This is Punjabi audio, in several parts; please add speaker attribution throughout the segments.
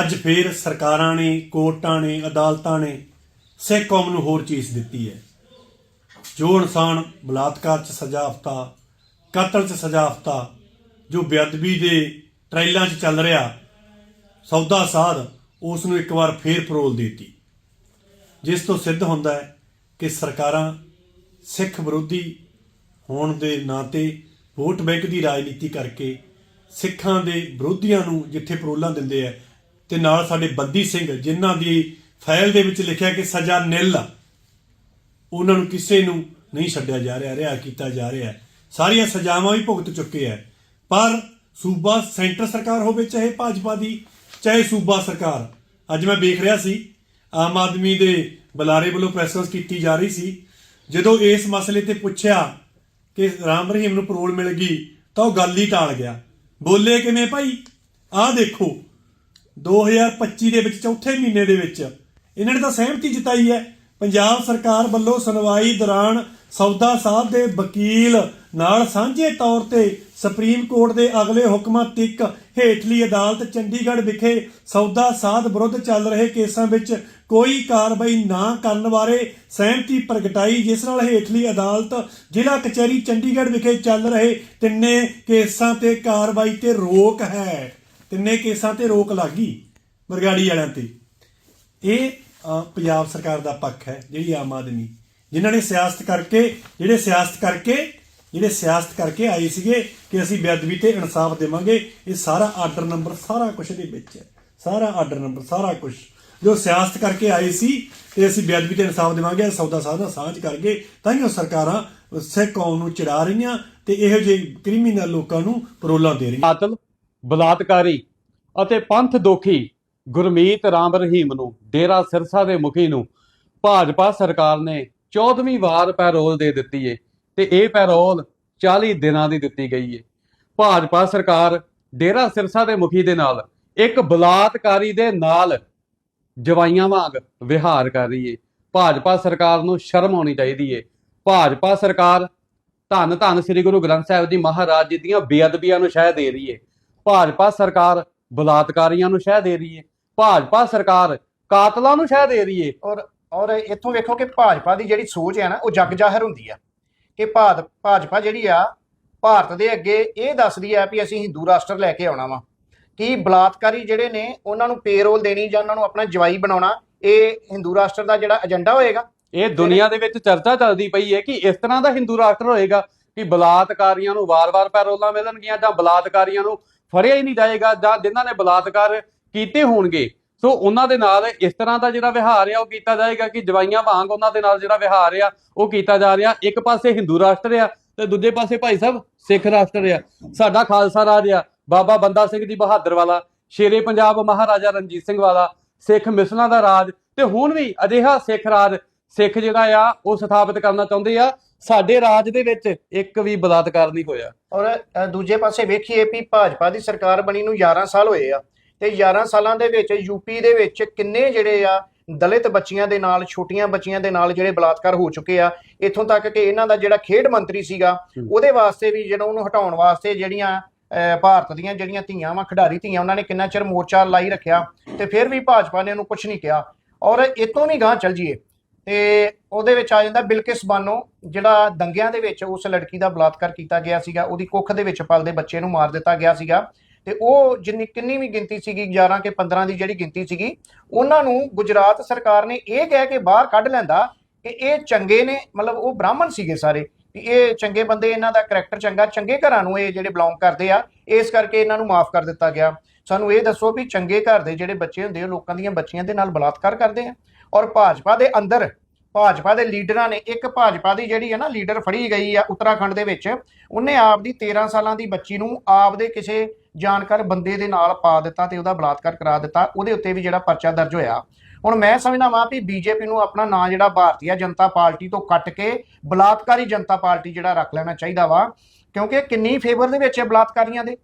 Speaker 1: ਅੱਜ ਫੇਰ ਸਰਕਾਰਾਂ ਨੇ, ਕੋਰਟਾਂ ਨੇ, ਅਦਾਲਤਾਂ ਨੇ ਸਿੱਖ ਕੌਮ ਨੂੰ ਹੋਰ ਚੀਜ਼ ਦਿੱਤੀ ਹੈ। ਜੋ ਇਨਸਾਨ ਬਲਾਤਕਾਰ 'ਚ ਸਜ਼ਾ ਹਫਤਾ, ਕਤਲ 'ਚ ਸਜ਼ਾ ਹਫਤਾ, ਜੋ ਬੇਅਦਬੀ ਦੇ ਟ੍ਰਾਇਲਾਂ 'ਚ ਚੱਲ ਰਿਹਾ, ਸੌਦਾ ਸਾਧ ਉਸ ਨੂੰ ਇੱਕ ਵਾਰ ਫੇਰ ਪਰੋਲ ਦਿੱਤੀ। ਜਿਸ ਤੋਂ ਸਿੱਧ ਹੁੰਦਾ ਹੈ ਕਿ ਸਰਕਾਰਾਂ ਸਿੱਖ ਵਿਰੋਧੀ ਹੋਣ ਦੇ ਨਾਤੇ ਵੋਟ ਬੈਂਕ ਦੀ ਰਾਜਨੀਤੀ ਕਰਕੇ ਸਿੱਖਾਂ ਦੇ ਵਿਰੋਧੀਆਂ ਨੂੰ ਜਿੱਥੇ ਪਰੋਲਾਂ ਦਿੰਦੇ ਆ ਤੇ ਨਾਲ ਸਾਡੇ ਬੰਦੀ ਸਿੰਘ, ਜਿਨ੍ਹਾਂ ਦੀ ਫਾਈਲ ਦੇ ਵਿੱਚ ਲਿਖਿਆ ਕਿ ਸਜ਼ਾ ਨਿਲ ਆ, ਉਹਨਾਂ ਨੂੰ ਕਿਸੇ ਨੂੰ ਨਹੀਂ ਛੱਡਿਆ ਜਾ ਰਿਹਾ ਰਿਹਾ ਕੀਤਾ ਜਾ ਰਿਹਾ। ਸਾਰੀਆਂ ਸਜ਼ਾਵਾਂ ਵੀ ਭੁਗਤ ਚੁੱਕੇ ਹੈ ਪਰ ਸੂਬਾ ਸੈਂਟਰ ਸਰਕਾਰ ਹੋਵੇ, ਚਾਹੇ ਭਾਜਪਾ ਦੀ, ਚਾਹੇ ਸੂਬਾ ਸਰਕਾਰ। ਅੱਜ ਮੈਂ ਵੇਖ ਰਿਹਾ ਸੀ, ਆਮ ਆਦਮੀ ਦੇ ਬੁਲਾਰੇ ਵੱਲੋਂ ਪ੍ਰੈਸ ਕੀਤੀ ਜਾ ਰਹੀ ਸੀ। ਜਦੋਂ ਇਸ ਮਸਲੇ ਤੇ ਪੁੱਛਿਆ ਕਿ ਰਾਮ ਰਹੀਮ ਨੂੰ ਪਰੋਲ ਮਿਲ ਗਈ, ਤਾਂ ਉਹ ਗੱਲ ਹੀ ਟਾਲ ਗਿਆ। ਬੋਲੇ ਕਿਵੇਂ ਭਾਈ? ਆਹ ਦੇਖੋ। 2025 ਦੇ ਵਿੱਚ, ਚੌਥੇ ਮਹੀਨੇ ਦੇ ਵਿੱਚ। ਇਹਨਾਂ ਨੇ ਤਾਂ ਸਹਿਮਤੀ ਜਤਾਈ ਹੈ। ਪੰਜਾਬ ਸਰਕਾਰ ਵੱਲੋਂ ਸੁਣਵਾਈ ਦੌਰਾਨ ਸੌਦਾ ਸਾਹਿਬ ਦੇ ਵਕੀਲ ਨਾਲ ਸਾਂਝੇ ਤੌਰ ਤੇ ਸੁਪਰੀਮ ਕੋਰਟ ਦੇ ਅਗਲੇ ਹੁਕਮਾਂ ਤੱਕ ਹੇਠਲੀ ਅਦਾਲਤ ਚੰਡੀਗੜ੍ਹ ਵਿਖੇ ਸੌਦਾ ਸਾਧ ਵਿਰੁੱਧ ਚੱਲ ਰਹੇ ਕੇਸਾਂ ਵਿੱਚ ਕੋਈ ਕਾਰਵਾਈ ਨਾ ਕਰਨ ਬਾਰੇ ਸਹਿਮਤੀ ਪ੍ਰਗਟਾਈ, ਜਿਸ ਨਾਲ ਹੇਠਲੀ ਅਦਾਲਤ ਜ਼ਿਲ੍ਹਾ ਕਚਹਿਰੀ ਚੰਡੀਗੜ੍ਹ ਵਿਖੇ ਚੱਲ ਰਹੇ ਤਿੰਨੇ ਕੇਸਾਂ ਤੇ ਕਾਰਵਾਈ ਤੇ ਰੋਕ ਹੈ। ਤਿੰਨੇ ਕੇਸਾਂ ਤੇ ਰੋਕ ਲੱਗ ਗਈ ਬਰਗਾੜੀ ਵਾਲਿਆਂ ਤੇ। ਇਹ ਪੰਜਾਬ ਸਰਕਾਰ ਦਾ ਪੱਖ ਹੈ, ਜਿਹੜੀ ਆਮ ਆਦਮੀ, ਜਿਨ੍ਹਾਂ ਨੇ ਸਿਆਸਤ ਕਰਕੇ, ਜਿਹੜੇ ਸਿਆਸਤ ਕਰਕੇ, ਜਿਹੜੇ ਸਿਆਸਤ ਕਰਕੇ ਆਏ ਸੀਗੇ ਕਿ ਅਸੀਂ ਬੇਅਦਬੀ ਤੇ ਇਨਸਾਫ ਦੇਵਾਂਗੇ, ਇਹ ਸਾਰਾ ਆਰਡਰ ਨੰਬਰ ਸਾਰਾ ਕੁਝ ਦੇ ਵਿੱਚ ਹੈ। ਸਾਰਾ ਆਰਡਰ ਨੰਬਰ, ਸਾਰਾ ਕੁਝ ਜੋ ਸਿਆਸਤ ਕਰਕੇ ਆਏ ਸੀ ਤੇ ਅਸੀਂ ਬੇਅਦਬੀ ਤੇ ਇਨਸਾਫ ਦੇਵਾਂਗੇ ਸੌਦਾ ਸਾਧ ਨਾਲ ਸਾਂਝ ਕਰਕੇ ਤਾਂ ਹੀ ਉਹ ਸਰਕਾਰਾਂ ਸਿੱਖ ਕੌਮ ਨੂੰ ਚਿੜਾ ਰਹੀਆਂ ਤੇ ਇਹੋ ਜਿਹੇ ਕ੍ਰਿਮੀਨਲ ਲੋਕਾਂ ਨੂੰ ਪਰੋਲਾਂ ਦੇ ਰਹੀਆਂ।
Speaker 2: ਬਲਾਤਕਾਰੀ ਅਤੇ ਪੰਥ ਦੋਖੀ ਗੁਰਮੀਤ ਰਾਮ ਰਹੀਮ ਨੂੰ, ਡੇਰਾ ਸਿਰਸਾ ਦੇ ਮੁਖੀ ਨੂੰ ਭਾਜਪਾ ਸਰਕਾਰ ਨੇ 14ਵੀਂ ਵਾਰ ਪੈਰੋਲ ਦੇ ਦਿੱਤੀ ਏ ਤੇ ਇਹ ਪੈਰੋਲ 40 ਦਿਨਾਂ ਦੀ ਦਿੱਤੀ ਗਈ ਏ। ਭਾਜਪਾ ਸਰਕਾਰ ਡੇਰਾ ਸਿਰਸਾ ਦੇ ਮੁਖੀ ਦੇ ਨਾਲ ਇੱਕ ਬਲਾਤਕਾਰੀ ਦੇ ਨਾਲ ਜਵਾਈਆਂ ਵਾਂਗ ਵਿਹਾਰ ਕਰ ਰਹੀ ਏ। ਭਾਜਪਾ ਸਰਕਾਰ ਨੂੰ ਸ਼ਰਮ ਆਉਣੀ ਚਾਹੀਦੀ ਏ। ਭਾਜਪਾ ਸਰਕਾਰ ਧੰਨ ਧੰਨ ਸ੍ਰੀ ਗੁਰੂ ਗ੍ਰੰਥ ਸਾਹਿਬ ਜੀ ਮਹਾਰਾਜ ਜੀ ਦੀਆਂ ਬੇਅਦਬੀਆਂ ਨੂੰ ਸ਼ਹਿ ਦੇ ਰਹੀ ਏ। ਭਾਜਪਾ ਸਰਕਾਰ ਬਲਾਤਕਾਰੀਆਂ ਨੂੰ ਸ਼ਹਿ ਦੇ ਰਹੀ ਏ। ਭਾਜਪਾ ਸਰਕਾਰ ਕਾਤਲਾਂ ਨੂੰ ਸ਼ਹਿ ਦੇ ਰਹੀ ਏ।
Speaker 3: ਔਰ ਔਰ ਇੱਥੋਂ ਵੇਖੋ ਕਿ ਭਾਜਪਾ ਦੀ ਜਿਹੜੀ ਸੋਚ ਹੈ ਨਾ ਉਹ ਜਗ ਜ਼ਾਹਰ ਹੁੰਦੀ ਆ। ਕਿ ਭਾਜ ਭਾਜਪਾ ਜਿਹੜੀ ਆ ਭਾਰਤ ਦੇ ਅੱਗੇ ਇਹ ਦੱਸਦੀ ਆ ਵੀ ਅਸੀਂ ਹਿੰਦੂ ਰਾਸ਼ਟਰ ਲੈ ਕੇ ਆਉਣਾ ਵਾ। ਕਿ ਬਲਾਤਕਾਰੀ ਜਿਹੜੇ ਨੇ ਉਹਨਾਂ ਨੂੰ ਪੇਰੋਲ ਦੇਣੀ ਜਾਂ ਉਹਨਾਂ ਨੂੰ ਆਪਣਾ ਜਵਾਈ ਬਣਾਉਣਾ ਇਹ ਹਿੰਦੂ ਰਾਸ਼ਟਰ ਦਾ ਜਿਹੜਾ ਏਜੰਡਾ ਹੋਏਗਾ।
Speaker 2: ਇਹ ਦੁਨੀਆ ਦੇ ਵਿੱਚ ਚਰਚਾ ਚੱਲਦੀ ਪਈ ਹੈ ਕਿ ਇਸ ਤਰ੍ਹਾਂ ਦਾ ਹਿੰਦੂ ਰਾਸ਼ਟਰ ਹੋਏਗਾ ਕਿ ਬਲਾਤਕਾਰੀਆਂ ਨੂੰ ਵਾਰ-ਵਾਰ ਪੈਰੋਲਾਂ ਮਿਲਣਗੀਆਂ ਜਾਂ ਬਲਾਤਕਾਰੀਆਂ ਨੂੰ ਫੜਿਆ ਹੀ ਨਹੀਂ ਜਾਏਗਾ ਜਾਂ ਜਿਨ੍ਹਾਂ ਨੇ ਬਲਾਤਕਾਰ ਕੀਤੇ ਹੋਣਗੇ। ਸੋ ਉਹਨਾਂ ਦੇ ਨਾਲ ਇਸ ਤਰ੍ਹਾਂ ਦਾ ਜਿਹੜਾ ਵਿਹਾਰ ਆ, ਉਹ ਕੀਤਾ ਜਾਏਗਾ ਕਿ ਜਵਾਈਆਂ ਵਾਂਗ ਉਹਨਾਂ ਦੇ ਨਾਲ ਜਿਹੜਾ ਵਿਹਾਰ ਆ, ਉਹ ਕੀਤਾ ਜਾ ਰਿਹਾ। ਇੱਕ ਪਾਸੇ ਹਿੰਦੂ ਰਾਸ਼ਟਰ ਆ ਤੇ ਦੂਜੇ ਪਾਸੇ ਭਾਈ ਸਾਹਿਬ ਸਿੱਖ ਰਾਸ਼ਟਰ ਆ। ਸਾਡਾ ਖਾਲਸਾ ਰਾਜ ਆ, ਬਾਬਾ ਬੰਦਾ ਸਿੰਘ ਜੀ ਬਹਾਦਰ ਵਾਲਾ, ਸ਼ੇਰੇ ਪੰਜਾਬ ਮਹਾਰਾਜਾ ਰਣਜੀਤ ਸਿੰਘ ਵਾਲਾ, ਸਿੱਖ ਮਿਸਲਾਂ ਦਾ ਰਾਜ ਤੇ ਹੁਣ ਵੀ ਅਜਿਹਾ ਸਿੱਖ ਰਾਜ ਸਿੱਖ ਜਿਹੜਾ ਆ ਉਹ ਸਥਾਪਿਤ ਕਰਨਾ ਚਾਹੁੰਦੇ ਆ। ਸਾਡੇ ਰਾਜ ਦੇ ਵਿੱਚ ਇੱਕ ਵੀ ਬਲਾਤਕਾਰ ਨਹੀਂ ਹੋਇਆ।
Speaker 3: ਔਰ ਅ, ਦੂਜੇ ਪਾਸੇ ਵੇਖੀਏ ਵੀ ਭਾਜਪਾ ਦੀ ਸਰਕਾਰ ਬਣੀ ਨੂੰ 11 ਸਾਲ ਹੋਏ ਆ। ਤੇ 11 ਸਾਲਾਂ ਦੇ ਵਿੱਚ ਯੂਪੀ ਦੇ ਵਿੱਚ ਕਿੰਨੇ ਜਿਹੜੇ ਆ ਦਲਿਤ ਬੱਚੀਆਂ ਦੇ ਨਾਲ ਛੋਟੀਆਂ ਬੱਚੀਆਂ ਦੇ ਨਾਲ ਜਿਹੜੇ ਬਲਾਤਕਾਰ ਹੋ ਚੁੱਕੇ ਆ ਇੱਥੋਂ ਤੱਕ ਕਿ ਇਹਨਾਂ ਦਾ ਜਿਹੜਾ ਖੇਡ ਮੰਤਰੀ ਸੀਗਾ
Speaker 2: ਹੂੰ।
Speaker 3: ਉਹਦੇ ਵਾਸਤੇ ਵੀ ਜਿਹੜਾ ਉਹਨੂੰ ਹਟਾਉਣ ਵਾਸਤੇ ਜਿਹੜੀਆਂ ਅ, ਭਾਰਤ ਦੀਆਂ ਜਿਹੜੀਆਂ ਧੀਆਂ ਵਾ ਖਿਡਾਰੀ ਧੀਆਂ ਉਹਨਾਂ ਨੇ ਕਿੰਨਾ ਚਿਰ ਮੋਰਚਾ ਲਾਈ ਰੱਖਿਆ ਤੇ ਫਿਰ ਵੀ ਭਾਜਪਾ ਨੇ ਉਹਨੂੰ ਕੁਝ ਨਹੀਂ ਕਿਹਾ। ਔਰ ਇਤੋਂ ਵੀ ਗਾਂ ਚੱਲ ਜੀਏ ਤੇ ਉਹਦੇ ਵਿੱਚ ਆ ਜਾਂਦਾ ਬਿਲਕਿਸ ਬਾਨੋ, ਜਿਹੜਾ ਦੰਗਿਆਂ ਦੇ ਵਿੱਚ ਉਸ ਲੜਕੀ ਦਾ ਬਲਾਤਕਾਰ ਕੀਤਾ ਗਿਆ ਸੀਗਾ, ਉਹਦੀ ਕੁੱਖ ਦੇ ਵਿੱਚ ਪਲਦੇ ਬੱਚੇ ਨੂੰ ਮਾਰ ਦਿੱਤਾ ਗਿਆ ਸੀਗਾ ਤੇ ਉਹ ਜਿੰਨੀ, ਕਿੰਨੀ ਵੀ ਗਿਣਤੀ ਸੀਗੀ 11 ਕੇ 15 ਦੀ ਜਿਹੜੀ ਗਿਣਤੀ ਸੀਗੀ, ਉਹਨਾਂ ਨੂੰ ਗੁਜਰਾਤ ਸਰਕਾਰ ਨੇ ਇਹ ਕਹਿ ਕੇ ਬਾਹਰ ਕੱਢ ਲੈਂਦਾ ਕਿ ਇਹ ਚੰਗੇ ਨੇ, ਮਤਲਬ ਉਹ ਬ੍ਰਾਹਮਣ ਸੀਗੇ ਸਾਰੇ ਵੀ ਇਹ ਚੰਗੇ ਬੰਦੇ, ਇਹਨਾਂ ਦਾ ਕੈਰੈਕਟਰ ਚੰਗਾ, ਚੰਗੇ ਘਰਾਂ ਨੂੰ ਇਹ ਜਿਹੜੇ ਬਿਲੋਂਗ ਕਰਦੇ ਆ, ਇਸ ਕਰਕੇ ਇਹਨਾਂ ਨੂੰ ਮਾਫ ਕਰ ਦਿੱਤਾ ਗਿਆ। ਸਾਨੂੰ ਇਹ ਦੱਸੋ ਵੀ ਚੰਗੇ ਘਰ ਦੇ ਜਿਹੜੇ ਬੱਚੇ ਹੁੰਦੇ ਉਹ ਲੋਕਾਂ ਦੀਆਂ ਬੱਚੀਆਂ ਦੇ ਨਾਲ ਬਲਾਤਕਾਰ ਕਰਦੇ ਆ? ਔਰ ਭਾਜਪਾ ਦੇ ਅੰਦਰ ਭਾਜਪਾ ਦੇ ਲੀਡਰਾਂ ਨੇ ਇੱਕ ਭਾਜਪਾ ਦੀ ਜਿਹੜੀ ਹੈ ਨਾ ਲੀਡਰ ਫੜੀ ਗਈ ਆ ਉੱਤਰਾਖੰਡ ਦੇ ਵਿੱਚ ਉਹਨੇ ਆਪ ਦੀ 13 ਸਾਲਾਂ ਦੀ ਬੱਚੀ ਨੂੰ ਆਪ ਦੇ ਕਿਸੇ ਜਾਣਕਾਰ ਬੰਦੇ ਦੇ ਨਾਲ ਪਾ ਦਿੱਤਾ ਤੇ ਉਹਦਾ ਬਲਾਤਕਾਰ ਕਰਾ ਦਿੱਤਾ ਉਹਦੇ ਉੱਤੇ ਵੀ ਜਿਹੜਾ ਪਰਚਾ ਦਰਜ ਹੋਇਆ ਹੁਣ ਮੈਂ ਸਮਝਦਾ ਵਾਂ ਵੀ ਬੀਜੇਪੀ ਨੂੰ ਆਪਣਾ ਨਾਂ ਜਿਹੜਾ ਭਾਰਤੀ ਜਨਤਾ ਪਾਰਟੀ ਤੋਂ ਕੱਟ ਕੇ ਬਲਾਤਕਾਰੀ ਜਨਤਾ ਪਾਰਟੀ ਜਿਹੜਾ ਰੱਖ ਲੈਣਾ ਚਾਹੀਦਾ ਵਾ ਕਿਉਂਕਿ ਕਿੰਨੀ ਫੇਵਰ ਦੇ ਵਿੱਚ ਹੈ ਬਲਾਤਕਾਰੀਆਂ ਦੇ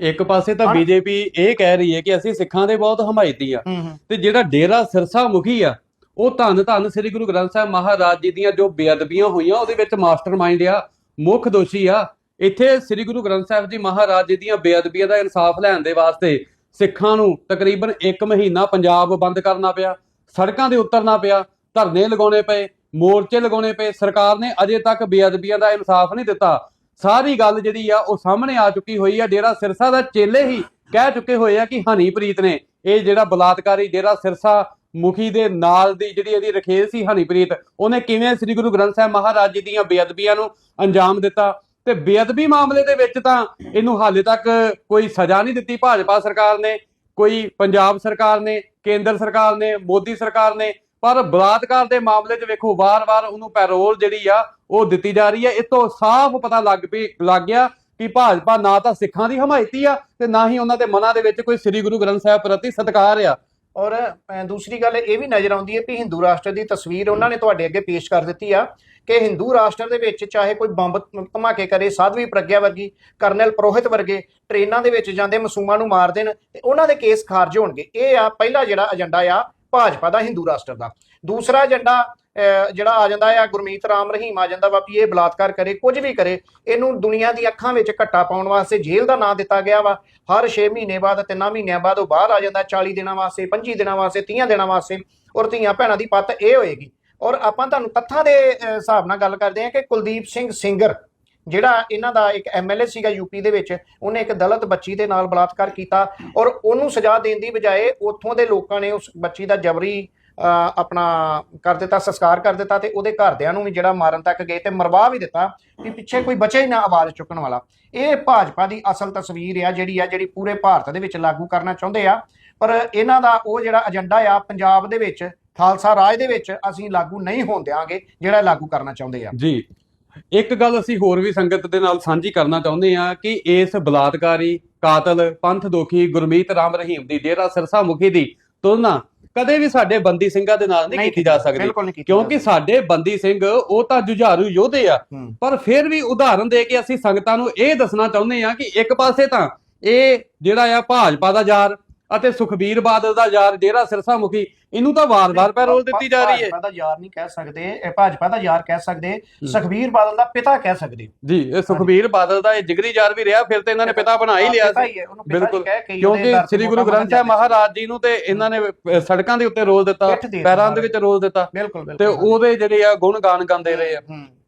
Speaker 2: ਇੱਕ ਪਾਸੇ ਤਾਂ। ਬੀਜੇਪੀ ਇਹ ਕਹਿ ਰਹੀ ਹੈ ਕਿ ਅਸੀਂ ਸਿੱਖਾਂ ਦੇ ਬਹੁਤ ਹਮਾਇਤੀ ਆ ਤੇ ਜਿਹੜਾ ਡੇਰਾ ਸਿਰਸਾ ਮੁਖੀ ਆ ਉਹ ਧੰਨ ਧੰਨ ਸ੍ਰੀ ਗੁਰੂ ਗ੍ਰੰਥ ਸਾਹਿਬ ਮਹਾਰਾਜ ਜੀ ਦੀਆਂ ਜੋ ਬੇਅਦਬੀਆਂ ਹੋਈਆਂ, ਉਹਦੇ ਵਿੱਚ ਮਾਸਟਰਮਾਈਂਡ ਆ, ਮੁੱਖ ਦੋਸ਼ੀ ਆ। ਇੱਥੇ ਸ੍ਰੀ ਗੁਰੂ ਗ੍ਰੰਥ ਸਾਹਿਬ ਜੀ ਮਹਾਰਾਜ ਜੀ ਦੀਆਂ ਬੇਅਦਬੀਆਂ ਦਾ ਇਨਸਾਫ ਲੈਣ ਦੇ ਵਾਸਤੇ ਸਿੱਖਾਂ ਨੂੰ ਤਕਰੀਬਨ 1 ਮਹੀਨਾ ਪੰਜਾਬ ਬੰਦ ਕਰਨਾ ਪਿਆ, ਸੜਕਾਂ ਦੇ ਉਤਰਨਾ ਪਿਆ, ਧਰਨੇ ਲਗਾਉਣੇ ਪਏ, ਮੋਰਚੇ ਲਗਾਉਣੇ ਪਏ, ਸਰਕਾਰ ਨੇ ਅਜੇ ਤੱਕ ਬੇਅਦਬੀਆਂ ਦਾ ਇਨਸਾਫ ਨਹੀਂ ਦਿੱਤਾ। ਸਾਰੀ ਗੱਲ ਜਿਹੜੀ ਆ, ਉਹ ਸਾਹਮਣੇ ਆ ਚੁੱਕੀ ਹੋਈ ਆ, ਡੇਰਾ ਸਿਰਸਾ ਦਾ ਚੇਲੇ ਹੀ ਕਹਿ ਚੁੱਕੇ ਹੋਏ ਆ ਕਿ ਹਨੀਪ੍ਰੀਤ ਨੇ ਇਹ ਜਿਹੜਾ ਬਲਾਤਕਾਰੀ ਡੇਰਾ ਸਿਰਸਾ ਮੁਖੀ ਦੇ ਨਾਲ ਦੀ ਜਿਹੜੀ ਇਹਦੀ ਰਖੇਲ ਸੀ ਹਨੀਪ੍ਰੀਤ, ਉਹਨੇ ਕਿਵੇਂ ਸ੍ਰੀ ਗੁਰੂ ਗ੍ਰੰਥ ਸਾਹਿਬ ਮਹਾਰਾਜ ਜੀ ਦੀਆਂ ਬੇਅਦਬੀਆਂ ਨੂੰ ਅੰਜਾਮ ਦਿੱਤਾ? ਤੇ ਬੇਅਦਬੀ ਮਾਮਲੇ ਦੇ ਵਿੱਚ ਤਾਂ ਇਹਨੂੰ ਹਾਲੇ ਤੱਕ ਕੋਈ ਸਜ਼ਾ ਨਹੀਂ ਦਿੱਤੀ। ਭਾਜਪਾ ਸਰਕਾਰ ਨੇ, ਕੋਈ ਪੰਜਾਬ ਸਰਕਾਰ ਨੇ, ਕੇਂਦਰ ਸਰਕਾਰ ਨੇ, ਮੋਦੀ ਸਰਕਾਰ ਨੇ, ਪਰ ਬਲਾਤਕਾਰ ਦੇ ਮਾਮਲੇ 'ਚ ਵੇਖੋ, ਵਾਰ-ਵਾਰ ਉਹਨੂੰ ਪੈਰੋਲ ਜਿਹੜੀ ਆ, ਉਹ ਦਿੱਤੀ ਜਾ ਰਹੀ ਹੈ। ਇਸ ਤੋਂ ਸਾਫ਼ ਪਤਾ ਲੱਗ ਪਈ ਲੱਗ ਗਿਆ ਕਿ ਭਾਜਪਾ ਨਾ ਤਾਂ ਸਿੱਖਾਂ ਦੀ ਹਮਾਇਤੀ ਆ ਤੇ ਨਾ ਹੀ ਉਹਨਾਂ ਦੇ ਮਨਾਂ ਦੇ ਵਿੱਚ ਕੋਈ ਸ੍ਰੀ ਗੁਰੂ ਗ੍ਰੰਥ ਸਾਹਿਬ ਪ੍ਰਤੀ ਸਤਿਕਾਰ ਆ।
Speaker 3: ਔਰ ਦੂਸਰੀ ਗੱਲ ਇਹ ਵੀ ਨਜ਼ਰ ਆਉਂਦੀ ਹੈ ਕਿ ਹਿੰਦੂ ਰਾਸ਼ਟਰ ਦੀ ਤਸਵੀਰ ਉਹਨਾਂ ਨੇ ਤੁਹਾਡੇ ਅੱਗੇ ਪੇਸ਼ ਕਰ ਦਿੱਤੀ ਆ ਕਿ ਹਿੰਦੂ ਰਾਸ਼ਟਰ ਦੇ ਵਿੱਚ ਚਾਹੇ ਕੋਈ ਬੰਬ ਧਮਾਕੇ ਕਰੇ, ਸਾਧਵੀ ਪ੍ਰਗਿਆ ਵਰਗੀ, ਕਰਨਲ ਪ੍ਰੋਹਿਤ ਵਰਗੇ ਟ੍ਰੇਨਾਂ ਦੇ ਵਿੱਚ ਜਾਂਦੇ ਮਸੂਮਾਂ ਨੂੰ ਮਾਰ ਦੇਣ ਤੇ ਉਹਨਾਂ ਦੇ ਕੇਸ ਖਾਰਜ ਹੋਣਗੇ। ਇਹ ਆ ਪਹਿਲਾ ਜਿਹੜਾ ਏਜੰਡਾ ਆ ਭਾਜਪਾ ਦਾ ਹਿੰਦੂ ਰਾਸ਼ਟਰ ਦਾ। ਦੂਸਰਾ ਏਜੰਡਾ ਜਿਹੜਾ ਆ ਜਾਂਦਾ ਆ, ਗੁਰਮੀਤ ਰਾਮ ਰਹੀਮ ਆ ਜਾਂਦਾ ਵਾ ਵੀ ਇਹ ਬਲਾਤਕਾਰ ਕਰੇ, ਕੁਝ ਵੀ ਕਰੇ, ਇਹਨੂੰ ਦੁਨੀਆ ਦੀ ਅੱਖਾਂ ਵਿੱਚ ਘੱਟਾ ਪਾਉਣ ਵਾਸਤੇ ਜੇਲ੍ਹ ਦਾ ਨਾਂ ਦਿੱਤਾ ਗਿਆ ਵਾ। ਹਰ 6 ਮਹੀਨੇ ਬਾਅਦ, ਤਿੰਨਾਂ ਮਹੀਨਿਆਂ ਬਾਅਦ ਉਹ ਬਾਹਰ ਆ ਜਾਂਦਾ 40 ਦਿਨਾਂ ਵਾਸਤੇ 25 ਦਿਨਾਂ ਵਾਸਤੇ 30 ਦਿਨਾਂ ਵਾਸਤੇ, ਔਰ ਧੀਆਂ ਭੈਣਾਂ ਦੀ ਪੱਤ ਇਹ ਹੋਏਗੀ। ਔਰ ਆਪਾਂ ਤੁਹਾਨੂੰ ਤੱਥਾਂ ਦੇ ਹਿਸਾਬ ਨਾਲ ਗੱਲ ਕਰਦੇ ਹਾਂ ਕਿ ਕੁਲਦੀਪ ਸਿੰਘ ਸਿੰਗਰ, ਜਿਹੜਾ ਇਹਨਾਂ ਦਾ ਇੱਕ ਐਮਐਲਏ ਸੀਗਾ ਯੂਪੀ ਦੇ ਵਿੱਚ, ਉਹਨੇ ਇੱਕ ਦਲਿਤ ਬੱਚੀ ਦੇ ਨਾਲ ਬਲਾਤਕਾਰ ਕੀਤਾ ਔਰ ਉਹਨੂੰ ਸਜ਼ਾ ਦੇਣ ਦੀ ਬਜਾਏ ਉੱਥੋਂ ਦੇ ਲੋਕਾਂ ਨੇ ਉਸ ਬੱਚੀ ਦਾ ਜਬਰੀ ਆਪਣਾ ਕਰ ਦਿੱਤਾ, ਸੰਸਕਾਰ ਕਰ ਦਿੱਤਾ ਤੇ ਉਹਦੇ ਘਰਦਿਆਂ ਨੂੰ ਵੀ ਜਿਹੜਾ ਮਾਰਨ ਤੱਕ ਗਏ ਤੇ ਮਰਵਾ ਵੀ ਦਿੱਤਾ ਕਿ ਪਿੱਛੇ ਕੋਈ ਬਚੇ ਹੀ ਨਾ ਆਵਾਜ਼ ਚੁੱਕਣ ਵਾਲਾ। ਇਹ ਭਾਜਪਾ ਦੀ ਅਸਲ ਤਸਵੀਰ ਆ, ਜਿਹੜੀ ਆ, ਜਿਹੜੀ ਪੂਰੇ ਭਾਰਤ ਦੇ ਵਿੱਚ ਲਾਗੂ ਕਰਨਾ ਚਾਹੁੰਦੇ ਆ। ਪਰ ਇਹਨਾਂ ਦਾ ਉਹ ਜਿਹੜਾ ਏਜੰਡਾ ਆ, ਪੰਜਾਬ ਦੇ ਵਿੱਚ, ਖਾਲਸਾ ਰਾਜ ਦੇ ਵਿੱਚ ਅਸੀਂ ਲਾਗੂ ਨਹੀਂ ਹੋਣ ਦਿਆਂਗੇ, ਜਿਹੜਾ ਲਾਗੂ ਕਰਨਾ ਚਾਹੁੰਦੇ ਆ।
Speaker 2: ਜੀ। ਇੱਕ ਗੱਲ ਅਸੀਂ ਹੋਰ ਵੀ ਸੰਗਤ ਦੇ ਨਾਲ ਸਾਂਝੀ ਕਰਨਾ ਚਾਹੁੰਦੇ ਹਾਂ ਕਿ ਇਸ ਬਲਾਤਕਾਰੀ ਕਾਤਲ ਪੰਥ ਦੋਖੀ ਗੁਰਮੀਤ ਰਾਮ ਰਹੀਮ ਦੀ, ਡੇਰਾ ਸਿਰਸਾ ਮੁਖੀ ਦੀ ਤੁਲਨਾ ਕਦੇ ਵੀ ਸਾਡੇ ਬੰਦੀ ਸਿੰਘਾਂ ਦੇ ਨਾਲ ਨਹੀਂ ਕੀਤੀ ਜਾ ਸਕਦੀ। ਕਿਉਂਕਿ ਸਾਡੇ ਬੰਦੀ ਸਿੰਘ ਉਹ ਤਾਂ ਜੁਝਾਰੂ ਯੋਧੇ ਆ। ਪਰ ਫਿਰ ਵੀ ਉਦਾਹਰਨ ਦੇ ਕੇ ਅਸੀਂ ਸੰਗਤਾਂ ਨੂੰ ਇਹ ਦੱਸਣਾ ਚਾਹੁੰਦੇ ਹਾਂ ਕਿ ਇੱਕ ਪਾਸੇ ਤਾਂ ਇਹ ਜਿਹੜਾ ਆ ਭਾਜਪਾ ਦਾ ਯਾਰ ਅਤੇ ਸੁਖਬੀਰ ਬਾਦਲ ਦਾ ਯਾਰ ਡੇਰਾ ਸਿਰਸਾ ਮੁਖੀ ਇਹਨੂੰ ਤਾਂ ਵਾਰ-ਵਾਰ ਪੈਰੋਲ ਦਿੱਤੀ ਜਾ ਰਹੀ ਹੈ।
Speaker 3: ਭਾਜਪਾ ਦਾ ਯਾਰ ਨਹੀਂ ਕਹਿ ਸਕਦੇ ਇਹ ਭਾਜਪਾ ਦਾ ਯਾਰ ਕਹਿ ਸਕਦੇ ਸੁਖਬੀਰ ਬਾਦਲ ਦਾ ਪਿਤਾ ਕਹਿ ਸਕਦੇ।
Speaker 2: ਜੀ ਇਹ ਸੁਖਬੀਰ ਬਾਦਲ ਦਾ ਇਹ ਜਿਗਰੀ ਯਾਰ ਵੀ ਰਿਹਾ ਫਿਰ ਤੇ ਇਹਨਾਂ ਨੇ ਪਿਤਾ ਬਣਾ ਹੀ ਲਿਆ ਸੀ। ਬਿਲਕੁਲ। ਕਿਉਂਕਿ ਸ੍ਰੀ ਗੁਰੂ ਗ੍ਰੰਥ ਸਾਹਿਬ ਮਹਾਰਾਜ ਜੀ ਨੂੰ ਤੇ ਇਹਨਾਂ ਨੇ ਸੜਕਾਂ ਦੇ ਉੱਤੇ ਰੋਲ ਦਿੱਤਾ ਪੈਰਾਂ ਦੇ ਵਿੱਚ ਰੋਲ ਦਿੱਤਾ।
Speaker 3: ਬਿਲਕੁਲ
Speaker 2: ਤੇ ਉਹਦੇ ਜਿਹੜੇ ਆ ਗੁਣ ਗਾਨ ਗਾਉਂਦੇ ਰਹੇ ਆ।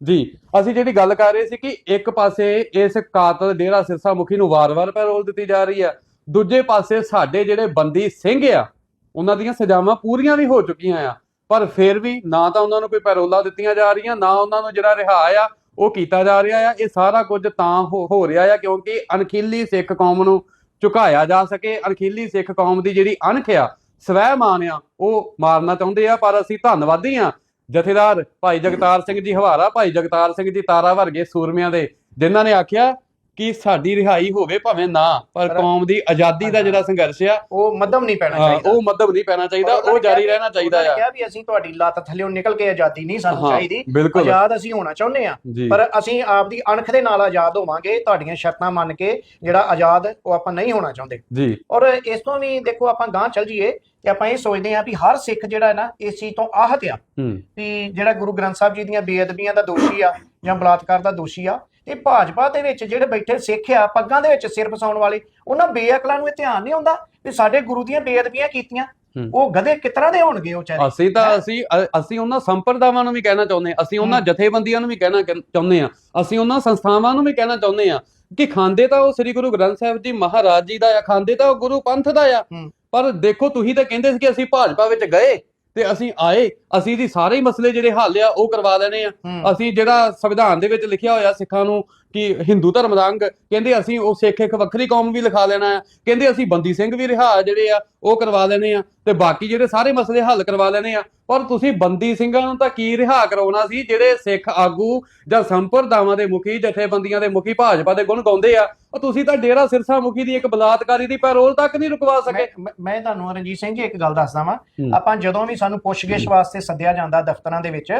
Speaker 2: ਜੀ ਅਸੀਂ ਜਿਹੜੀ ਗੱਲ ਕਰ ਰਹੇ ਸੀ ਕਿ ਇੱਕ ਪਾਸੇ ਇਸ ਕਾਤਲ ਡੇਰਾ ਸਿਰਸਾ ਮੁਖੀ ਨੂੰ ਵਾਰ-ਵਾਰ ਪੈਰੋਲ ਦਿੱਤੀ ਜਾ ਰਹੀ ਆ ਦੂਜੇ ਪਾਸੇ ਸਾਡੇ ਜਿਹੜੇ ਬੰਦੀ ਸਿੰਘ ਆ, ਉਹਨਾਂ ਦੀਆਂ ਸਜ਼ਾਵਾਂ ਪੂਰੀਆਂ ਵੀ ਹੋ ਚੁੱਕੀਆਂ ਆ, ਪਰ ਫਿਰ ਵੀ ਨਾ ਤਾਂ ਉਹਨਾਂ ਨੂੰ ਕੋਈ ਪੈਰੋਲਾਂ ਦਿੱਤੀਆਂ ਜਾ ਰਹੀਆਂ, ਨਾ ਉਹਨਾਂ ਨੂੰ ਜਿਹੜਾ ਰਿਹਾ ਆ, ਉਹ ਕੀਤਾ ਜਾ ਰਿਹਾ ਆ। ਇਹ ਸਾਰਾ ਕੁਝ ਤਾਂ ਹੋ ਹੋ ਰਿਹਾ ਆ ਕਿਉਂਕਿ ਅਣਖੀਲੀ ਸਿੱਖ ਕੌਮ ਨੂੰ ਝੁਕਾਇਆ ਜਾ ਸਕੇ। ਅਣਖੀਲੀ ਸਿੱਖ ਕੌਮ ਦੀ ਜਿਹੜੀ ਅਣਖ ਆ ਸਵੈ ਮਾਨ ਆ, ਉਹ ਮਾਰਨਾ ਚਾਹੁੰਦੇ ਆ, ਪਰ ਅਸੀਂ ਧੰਨਵਾਦੀ ਆ। ਜਥੇਦਾਰ ਭਾਈ ਜਗਤਾਰ ਸਿੰਘ ਜੀ, ਹਵਾਰਾ ਭਾਈ ਜਗਤਾਰ ਸਿੰਘ ਜੀ, ਤਾਰਾ ਵਰਗੇ ਸੂਰਮਿਆਂ ਦੇ, ਜਿਨ੍ਹਾਂ ਨੇ ਆਖਿਆ ਕਿ ਸਾਡੀ ਰਿਹਾਈ ਹੋਵੇ ਭਾਵੇਂ ਨਾ ਪਰ ਕੌਮ ਦੀ ਆਜ਼ਾਦੀ ਦਾ ਜਿਹੜਾ ਸੰਘਰਸ਼ ਆ
Speaker 3: ਉਹ ਮੱਧਮ ਨਹੀਂ ਪੈਣਾ ਚਾਹੀਦਾ।
Speaker 2: ਉਹ ਮੱਧਮ ਨਹੀਂ ਪੈਣਾ ਚਾਹੀਦਾ ਉਹ ਜਾਰੀ ਰਹਿਣਾ ਚਾਹੀਦਾ ਆ।
Speaker 3: ਕਿਹਾ ਵੀ ਅਸੀਂ ਤੁਹਾਡੀ ਲੱਤ ਥੱਲੇੋਂ ਨਿਕਲ ਕੇ ਆਜ਼ਾਦੀ ਨਹੀਂ ਸਾਨੂੰ ਚਾਹੀਦੀ। ਆਜ਼ਾਦ ਅਸੀਂ ਹੋਣਾ ਚਾਹੁੰਦੇ ਆ ਪਰ ਅਸੀਂ ਆਪਦੀ ਅਣਖ ਦੇ ਨਾਲ ਆਜ਼ਾਦ ਹੋਵਾਂਗੇ ਤੁਹਾਡੀਆਂ ਸ਼ਰਤਾਂ ਮੰਨ ਕੇ ਜਿਹੜਾ ਆਜ਼ਾਦ ਉਹ ਆਪਾਂ ਨਹੀਂ ਹੋਣਾ ਚਾਹੁੰਦੇ।
Speaker 2: ਜੀ।
Speaker 3: ਔਰ ਇਸ ਤੋਂ ਵੀ ਦੇਖੋ ਆਪਾਂ ਗਾਂਹ ਚੱਲ ਜਾਈਏ ਕਿ ਆਪਾਂ ਇਹ ਸੋਚਦੇ ਹਾਂ ਵੀ ਹਰ ਸਿੱਖ ਜਿਹੜਾ ਹੈ ਨਾ ਇਸ ਚੀਜ਼ ਤੋਂ ਆਹਤ ਆ। ਵੀ ਜਿਹੜਾ ਗੁਰੂ ਗ੍ਰੰਥ ਸਾਹਿਬ ਜੀ ਦੀਆਂ ਬੇਅਦਬੀਆਂ ਦਾ ਦੋਸ਼ੀ ਆ ਜਾਂ ਬਲਾਤਕਾਰ ਦਾ ਦੋਸ਼ੀ ਆ ਇਹ ਭਾਜਪਾ ਦੇ ਵਿੱਚ ਜਿਹੜੇ ਬੈਠੇ ਸਿੱਖ ਆ ਪੱਗਾਂ ਦੇ ਵਿੱਚ ਸਿਰ ਫਸਾਉਣ ਵਾਲੇ ਉਹਨਾਂ ਬੇਅਕਲਾਂ ਨੂੰ ਇਹ ਧਿਆਨ ਨਹੀਂ ਆਉਂਦਾ ਵੀ ਸਾਡੇ ਗੁਰੂ ਦੀਆਂ ਬੇਅਦਬੀਆਂ ਕੀਤੀਆਂ। ਉਹ ਗਧੇ ਕਿਤਰਾ ਦੇ ਹੋਣਗੇ ਉਹ ਚਾਹੇ
Speaker 2: ਅਸੀਂ ਤਾਂ ਅਸੀਂ ਅਸੀਂ ਉਹਨਾਂ ਸੰਪਰਦਾਵਾਂ ਨੂੰ ਵੀ ਕਹਿਣਾ ਚਾਹੁੰਦੇ ਹਾਂ ਅਸੀਂ ਉਹਨਾਂ। ਜਥੇਬੰਦੀਆਂ ਨੂੰ ਵੀ ਕਹਿਣਾ ਕਹਿ- ਚਾਹੁੰਦੇ ਹਾਂ ਅਸੀਂ ਉਹਨਾਂ ਸੰਸਥਾਵਾਂ ਨੂੰ ਵੀ ਕਹਿਣਾ ਚਾਹੁੰਦੇ ਹਾਂ ਕਿ ਖਾਂਦੇ ਤਾਂ ਉਹ ਸ੍ਰੀ ਗੁਰੂ ਗ੍ਰੰਥ ਸਾਹਿਬ ਜੀ ਮਹਾਰਾਜ ਜੀ ਦਾ ਆ ਖਾਂਦੇ ਤਾਂ ਉਹ ਗੁਰੂ ਪੰਥ ਦਾ ਆ। ਪਰ ਦੇਖੋ ਤੁਸੀਂ ਤਾਂ ਕਹਿੰਦੇ ਸੀ ਕਿ ਅਸੀਂ ਭਾਜਪਾ ਵਿੱਚ ਗਏ ਤੇ ਅਸੀਂ ਆਏ ਅਸੀਂ ਦੀ ਸਾਰੇ ਹੀ ਮਸਲੇ ਜਿਹੜੇ ਹੱਲ ਆ ਉਹ ਕਰਵਾ ਲੈਣੇ ਆ। ਅਸੀਂ ਜਿਹੜਾ ਸੰਵਿਧਾਨ ਦੇ ਵਿੱਚ ਲਿਖਿਆ ਹੋਇਆ ਸਿੱਖਾਂ ਨੂੰ ਕਿ ਹਿੰਦੂ ਧਰਮ ਦਾ ਅੰਗ ਕਹਿੰਦੇ ਅਸੀਂ ਉਹ ਸਿੱਖ ਇੱਕ ਵੱਖਰੀ ਕੌਮ ਵੀ ਲਿਖਾ ਲੈਣਾ ਹੈ। ਕਹਿੰਦੇ ਅਸੀਂ ਬੰਦੀ ਸਿੰਘ ਵੀ ਰਿਹਾ ਜਿਹੜੇ ਆ ਉਹ ਕਰਵਾ ਲੈਣੇ ਆ ਤੇ ਬਾਕੀ ਜਿਹੜੇ ਸਾਰੇ ਮਸਲੇ ਹੱਲ ਕਰਵਾ ਲੈਣੇ ਆ। ਪਰ ਤੁਸੀਂ ਬੰਦੀ ਸਿੰਘਾਂ ਨੂੰ ਤਾਂ ਕੀ ਰਿਹਾ ਕਰਾਉਣਾ ਸੀ ਜਿਹੜੇ ਸਿੱਖ ਆਗੂ ਜਾਂ ਸੰਪਰਦਾਵਾਂ ਦੇ ਮੁਖੀ ਜਥੇਬੰਦੀਆਂ ਦੇ ਮੁਖੀ ਭਾਜਪਾ ਦੇ ਗੁਣ ਗਾਉਂਦੇ ਆ ਉਹ ਤੁਸੀਂ ਤਾਂ ਡੇਰਾ ਸਿਰਸਾ ਮੁਖੀ ਦੀ ਇੱਕ ਬਲਾਤਕਾਰੀ ਦੀ ਪੈਰੋਲ ਤੱਕ ਨਹੀਂ ਰੁਕਵਾ ਸਕੇ।
Speaker 3: ਮੈਂ- ਤੁਹਾਨੂੰ ਰਣਜੀਤ ਸਿੰਘ ਜੀ ਇੱਕ ਗੱਲ ਦੱਸਦਾ ਵਾਂ। ਆਪਾਂ ਜਦੋਂ ਵੀ ਸਾਨੂੰ ਪੁੱਛਗਿੱਛ ਵਾਸਤੇ ਸੱਦਿਆ ਜਾਂਦਾ ਦਫ਼ਤਰਾਂ ਦੇ ਵਿੱਚ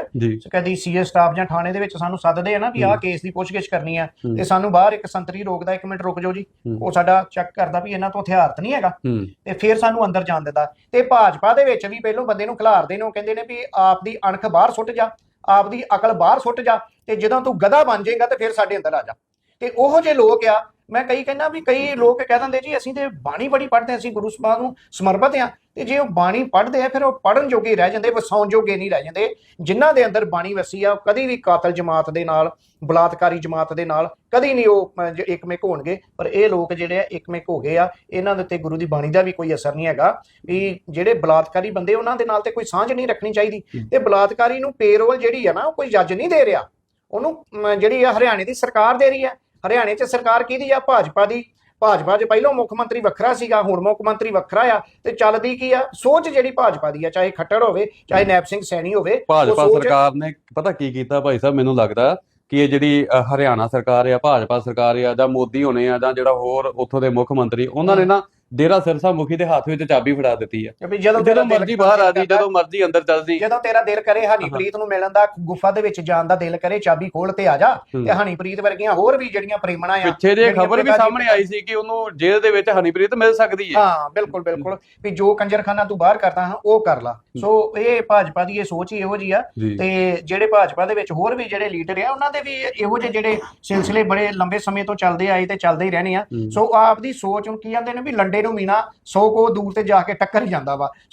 Speaker 3: ਕਦੀ ਸੀਏ ਸਟਾਫ ਜਾਂ ਥਾਣੇ ਦੇ ਵਿੱਚ ਸਾਨੂੰ ਸੱਦਦੇ ਆ ਨਾ ਵੀ ਆਹ। ਕੇਸ ਦੀ ਪੁੱਛਗਿੱਛ ਕਰਨੀ ਆ।
Speaker 2: ਹੂੰ।
Speaker 3: ਤੇ ਸਾਨੂੰ ਬਾਹਰ ਇੱਕ ਸੰਤਰੀ ਰੋਕਦਾ ਇੱਕ ਮਿੰਟ ਰੁਕ ਜਾਓ ਜੀ। ਉਹ ਸਾਡਾ ਚੈੱਕ ਕਰਦਾ ਵੀ ਇਹਨਾਂ ਤੋਂ ਹਥਿਆਰ ਤਾਂ ਨਹੀਂ ਹੈਗਾ। ਤੇ ਫਿਰ ਸਾਨੂੰ ਅੰਦਰ ਜਾਣ ਦਿੰਦਾ। ਤੇ ਭਾਜਪਾ ਦੇ ਵਿੱਚ ਵੀ ਪਹਿਲੋਂ ਬੰਦੇ ਨੂੰ ਖਿਲਾਰਦੇ ਨੇ ਉਹ ਕਹਿੰਦੇ ਨੇ ਵੀ ਆਪ ਦੀ ਅਣਖ ਬਾਹਰ ਸੁੱਟ ਜਾ ਆਪ ਦੀ ਅਕਲ ਬਾਹਰ ਸੁੱਟ ਜਾ ਤੇ ਜਦੋਂ ਤੂੰ ਗਧਾ ਬਣ ਜਾਏਗਾ ਤੇ ਫਿਰ ਸਾਡੇ ਅੰਦਰ ਆ ਜਾ। ਤੇ ਉਹੋ ਜਿਹੇ ਲੋਕ ਆ ਮੈਂ ਕਈ ਕਹਿੰਦਾ ਵੀ ਕਈ ਲੋਕ ਕਹਿ ਦਿੰਦੇ ਜੀ ਅਸੀਂ ਤੇ ਬਾਣੀ ਬੜੀ ਪੜ੍ਹਦੇ ਹਾਂ, ਅਸੀਂ ਗੁਰੂ ਸਾਹਿਬ ਨੂੰ ਸਮਰਪਿਤ ਆ ਤੇ ਜੇ ਉਹ ਬਾਣੀ ਪੜ੍ਹਦੇ ਆ ਫਿਰ ਉਹ ਪੜਨ ਜੋਗੇ ਰਹਿ ਜਾਂਦੇ ਵਸਾਉਣ ਜੋਗੇ ਨਹੀਂ ਰਹਿ ਜਾਂਦੇ। ਜਿਨ੍ਹਾਂ ਦੇ ਅੰਦਰ ਬਾਣੀ ਵਸੀ ਆ ਉਹ ਕਦੀ ਵੀ ਕਾਤਲ ਜਮਾਤ ਦੇ ਨਾਲ ਬਲਾਤਕਾਰੀ ਜਮਾਤ ਦੇ ਨਾਲ ਕਦੀ ਨਹੀਂ ਉਹ ਜ- ਇੱਕਮਿਕ ਹੋਣਗੇ। ਪਰ ਇਹ ਲੋਕ ਜਿਹੜੇ ਆ ਇੱਕਮਿਕ ਹੋ ਗਏ ਆ ਇਹਨਾਂ ਦੇ ਉੱਤੇ ਗੁਰੂ ਦੀ ਬਾਣੀ ਦਾ ਵੀ ਕੋਈ ਅਸਰ ਨਹੀਂ ਹੈਗਾ। ਵੀ ਜਿਹੜੇ ਬਲਾਤਕਾਰੀ ਬੰਦੇ ਉਹਨਾਂ ਦੇ ਨਾਲ ਤੇ ਕੋਈ ਸਾਂਝ ਨਹੀਂ ਰੱਖਣੀ ਚਾਹੀਦੀ। ਤੇ ਬਲਾਤਕਾਰੀ ਨੂੰ ਪੇਰੋਲ ਜਿਹੜੀ ਆ ਨਾ ਉਹ ਕੋਈ ਜੱਜ ਨਹੀਂ ਦੇ ਰਿਹਾ। ਉਹਨੂੰ ਜਿਹੜੀ ਆ ਹਰਿਆਣੇ ਦੀ ਸਰਕਾਰ ਦੇ ਰਹੀ ਹੈ ਹਰਿਆਣੇ 'ਚ ਸਰਕਾਰ ਕਿਹਦੀ ਆ? ਭਾਜਪਾ ਦੀ। ਭਾਜਪਾ 'ਚ ਪਹਿਲਾਂ ਮੁੱਖ ਮੰਤਰੀ ਵੱਖਰਾ ਸੀਗਾ ਹੁਣ ਮੁੱਖ ਮੰਤਰੀ ਵੱਖਰਾ ਆ ਤੇ ਚੱਲਦੀ ਕੀ ਆ? ਸੋਚ ਜਿਹੜੀ ਭਾਜਪਾ ਦੀ ਆ ਚਾਹੇ ਖੱਟੜ ਹੋਵੇ ਚਾਹੇ ਨੈਪ ਸਿੰਘ ਸੈਣੀ ਹੋਵੇ
Speaker 2: ਭਾਜਪਾ ਸਰਕਾਰ ਨੇ ਪਤਾ ਕੀ ਕੀਤਾ ਭਾਈ ਸਾਹਿਬ? ਮੈਨੂੰ ਲੱਗਦਾ ਕਿ ਇਹ ਜਿਹੜੀ ਹਰਿਆਣਾ ਸਰਕਾਰ ਆ ਭਾਜਪਾ ਸਰਕਾਰ ਆ ਜਾਂ ਮੋਦੀ ਹੋਣੇ ਆ ਜਾਂ ਜਿਹੜਾ ਹੋਰ ਉੱਥੋਂ ਦੇ ਮੁੱਖ ਮੰਤਰੀ ਉਹਨਾਂ ਨੇ ਨਾ ਡੇਰਾ ਸਿਰਸਾ ਮੁਖੀ ਦੇ ਹੱਥ ਵਿੱਚ ਚਾਬੀ ਫੜਾ ਦਿੱਤੀ ਆ।
Speaker 3: ਵੀ ਜਦੋਂ ਤੇਰਾ
Speaker 2: ਜਦੋਂ
Speaker 3: ਦਿਲ
Speaker 2: ਮਰਜ਼ੀ ਬਾਹਰ ਆ ਜੀ
Speaker 3: ਕਰਦਾ,
Speaker 2: ਜਦੋਂ ਮਰਜ਼ੀ ਅੰਦਰ ਚੱਲ ਜੀ
Speaker 3: ਜਦੋਂ ਤੇਰਾ ਦਿਲ ਕਰੇ ਹਨੀਪ੍ਰੀਤ ਨੂੰ ਮਿਲਣ ਦਾ ਗੁਫਾ ਦੇ ਵਿੱਚ ਜਾਣ ਦਾ ਦਿਲ ਕਰੇ ਚਾਬੀ ਖੋਲ ਤੇ ਆ ਜਾ
Speaker 2: ਹੂੰ।
Speaker 3: ਤੇ ਹਨੀਪ੍ਰੀਤ ਵਰਗੀਆਂ ਹੋਰ ਵੀ ਜਿਹੜੀਆਂ ਪ੍ਰੇਮਣਾ ਆ
Speaker 2: ਪਿੱਛੇ ਜੇ
Speaker 3: ਜਿਹੜੀਆਂ
Speaker 2: ਖਬਰ ਵੀ ਸਾਹਮਣੇ ਆਈ ਸੀ ਕਿ ਉਹਨੂੰ ਜੇਲ੍ਹ ਦੇ ਵਿੱਚ ਹਨੀਪ੍ਰੀਤ ਮਿਲ ਸਕਦੀ ਹੈ
Speaker 3: ਹਾਂ ਬਿਲਕੁਲ ਬਿਲਕੁਲ। ਵੀ ਜੋ ਕੰਜਰਖਾਨਾ ਤੂੰ ਬਾਹਰ ਕਰਦਾ ਹਾਂ ਉਹ ਕਰ ਲਾ। ਸੋ ਇਹ ਭਾਜਪਾ ਦੀ ਇਹ ਸੋਚ ਹੀ ਇਹੋ ਜੀ ਆ
Speaker 2: ਜੀ।
Speaker 3: ਤੇ ਜਿਹੜੇ ਭਾਜਪਾ ਦੇ ਵਿੱਚ ਹੋਰ ਵੀ ਜਿਹੜੇ ਲੀਡਰ ਆ ਉਹਨਾਂ ਦੇ ਵੀ ਇਹੋ ਜਿਹੇ ਜਿਹੜੇ ਸਿਲਸਿਲੇ ਬੜੇ ਲੰਬੇ ਸਮੇਂ ਤੋਂ ਚੱਲਦੇ ਆਏ ਤੇ ਚੱਲਦੇ ਹੀ ਰਹਿਣੇ ਆ।
Speaker 2: ਹੂੰ।
Speaker 3: ਸੋ ਆਪ ਦੀ ਸੋਚ ਨੂੰ ਕੀ ਕਹਿੰਦੇ ਨੇ ਵੀ ਲੰਡੇ ਨੂੰ ਮੀਣਾ 100 ਕੋ ਦੂਰ ਤੇ ਜਾ ਕੇ ਟੱਕਰ ਹੀ ਜਾਂਦਾ ਵਾ।